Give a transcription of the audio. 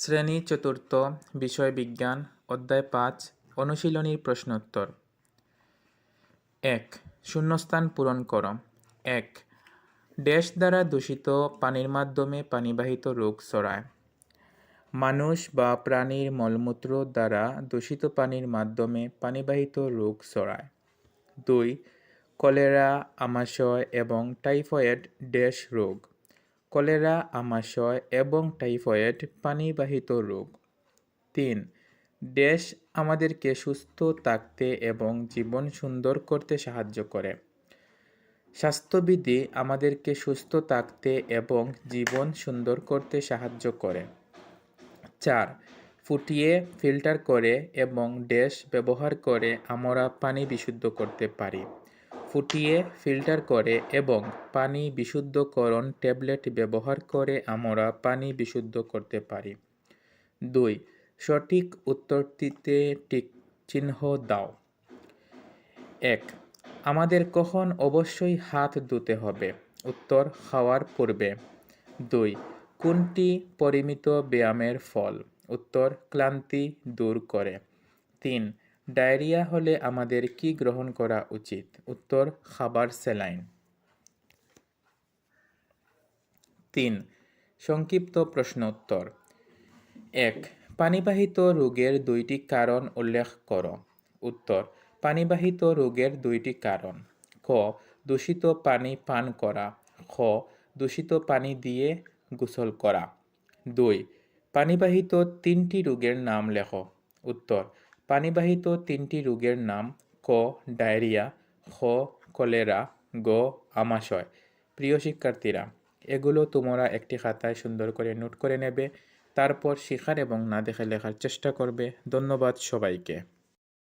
শ্রেণি চতুর্থ, বিষয় বিজ্ঞান, অধ্যায় পাঁচ, অনুশীলনীর প্রশ্নোত্তর। এক, শূন্যস্থান পূরণ কর। এক ড্যাশ দ্বারা দূষিত পানির মাধ্যমে পানিবাহিত রোগ ছড়ায়। মানুষ বা প্রাণীর মলমূত্র দ্বারা দূষিত পানির মাধ্যমে পানিবাহিত রোগ ছড়ায়। দুই, কলেরা, আমাশয় এবং টাইফয়েড ড্যাশ রোগ। কলেরা, আমাশয় এবং টাইফয়েড পানিবাহিত রোগ। তিন, ড্যাশ আমাদেরকে সুস্থ থাকতে এবং জীবন সুন্দর করতে সাহায্য করে। স্বাস্থ্যবিধি আমাদেরকে সুস্থ থাকতে এবং জীবন সুন্দর করতে সাহায্য করে। চার, ফুটিয়ে ফিল্টার করে এবং ড্যাশ ব্যবহার করে আমরা পানি বিশুদ্ধ করতে পারি। ফুটিয়ে ফিল্টার করে এবং পানি বিশুদ্ধকরণ ট্যাবলেট ব্যবহার করে আমরা পানি বিশুদ্ধ করতে পারি। দুই, সঠিক উত্তরটিতে টিক চিহ্ন দাও। এক, আমাদের কখন অবশ্যই হাত ধুতে হবে? উত্তর, খাওয়ার পূর্বে। দুই, কোনটি পরিমিত ব্যায়ামের ফল? উত্তর, ক্লান্তি দূর করে। তিন ডায়রিয়া হলে আমাদের কি গ্রহণ করা উচিত? উত্তর, খাবার স্যালাইন। তিন, সংক্ষিপ্ত প্রশ্ন উত্তর এক, পানিবাহিত রোগের দুইটি কারণ উল্লেখ কর। উত্তর, পানিবাহিত রোগের দুইটি কারণ। ক, দূষিত পানি পান করা। খ, দূষিত পানি দিয়ে গোসল করা। দুই, পানিবাহিত তিনটি রোগের নাম লেখ। উত্তর পানিবাহিত তিনটি রোগের নাম ক ডায়রিয়া খ কলেরা গ, আমাশয়। প্রিয় শিক্ষার্থীরা এগুলো তোমরা একটি খাতায় সুন্দর করে নোট করে নেবে। তারপর শেখার এবং না দেখে লেখার চেষ্টা করবে ধন্যবাদ সবাইকে।